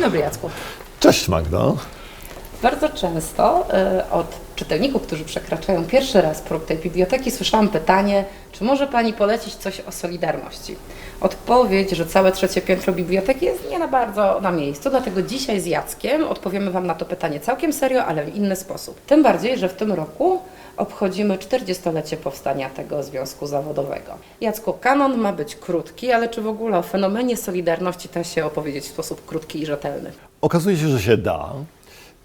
dobry Jacku. Cześć Magdo. Bardzo często y, od czytelników, którzy przekraczają pierwszy raz próg tej biblioteki, słyszałam pytanie, czy może Pani polecić coś o Solidarności? Odpowiedź, że całe trzecie piętro biblioteki jest nie na bardzo na miejscu, dlatego dzisiaj z Jackiem odpowiemy Wam na to pytanie całkiem serio, ale w inny sposób. Tym bardziej, że w tym roku obchodzimy 40-lecie powstania tego związku zawodowego. Jacku, kanon ma być krótki, ale czy w ogóle o fenomenie Solidarności da się opowiedzieć w sposób krótki i rzetelny? Okazuje się, że się da.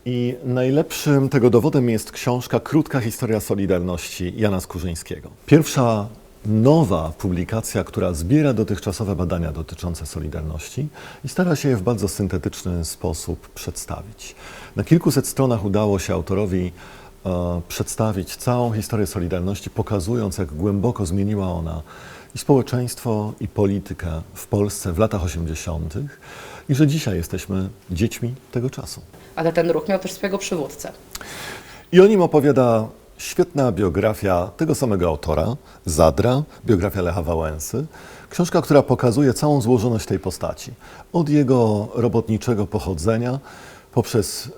I najlepszym tego dowodem jest książka Krótka historia Solidarności Jana Skurzyńskiego. Pierwsza nowa publikacja, która zbiera dotychczasowe badania dotyczące Solidarności i stara się je w bardzo syntetyczny sposób przedstawić. Na kilkuset stronach udało się autorowi przedstawić całą historię Solidarności, pokazując, jak głęboko zmieniła ona i społeczeństwo, i politykę w Polsce w latach 80. i że dzisiaj jesteśmy dziećmi tego czasu. Ale ten ruch miał też swojego przywódcę. I o nim opowiada świetna biografia tego samego autora, Zadra, biografia Lecha Wałęsy. Książka, która pokazuje całą złożoność tej postaci. Od jego robotniczego pochodzenia, poprzez y,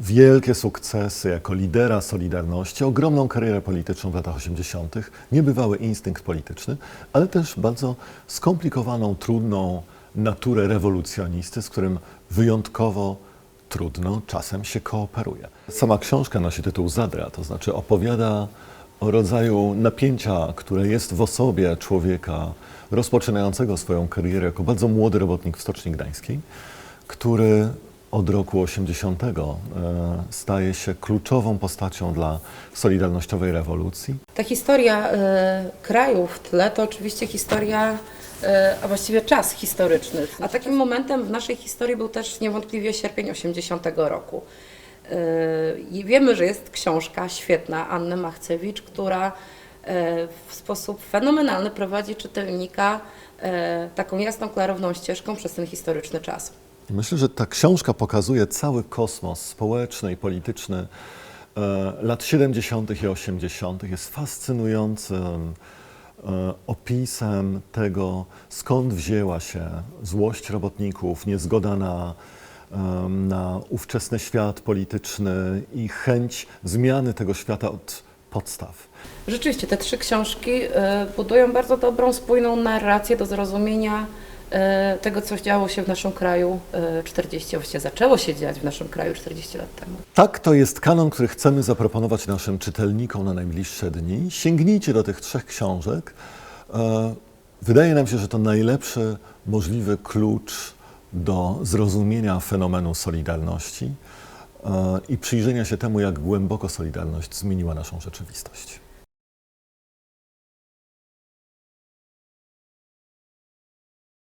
wielkie sukcesy jako lidera Solidarności, ogromną karierę polityczną w latach 80., niebywały instynkt polityczny, ale też bardzo skomplikowaną, trudną naturę rewolucjonisty, z którym wyjątkowo trudno czasem się kooperuje. Sama książka nosi tytuł Zadra, to znaczy opowiada o rodzaju napięcia, które jest w osobie człowieka rozpoczynającego swoją karierę jako bardzo młody robotnik w Stoczni Gdańskiej, który od roku 80 e, staje się kluczową postacią dla solidarnościowej rewolucji. Ta historia e, kraju w tle to oczywiście historia, e, a właściwie czas historyczny. A takim momentem w naszej historii był też niewątpliwie sierpień 80 roku. I wiemy, że jest książka świetna Anny Machcewicz, która w sposób fenomenalny prowadzi czytelnika taką jasną, klarowną ścieżką przez ten historyczny czas. Myślę, że ta książka pokazuje cały kosmos społeczny i polityczny e, lat 70. i 80. Jest fascynującym e, opisem tego, skąd wzięła się złość robotników, niezgoda na, em, na ówczesny świat polityczny i chęć zmiany tego świata od podstaw. Rzeczywiście, te trzy książki e, budują bardzo dobrą, spójną narrację do zrozumienia e, tego, co działo się w naszym kraju e, 40, właściwie zaczęło się dziać w naszym kraju 40 lat temu. Tak, to jest kanon, który chcemy zaproponować naszym czytelnikom na najbliższe dni. Sięgnijcie do tych trzech książek. E, Wydaje nam się, że to najlepszy możliwy klucz do zrozumienia fenomenu Solidarności e, i przyjrzenia się temu, jak głęboko Solidarność zmieniła naszą rzeczywistość.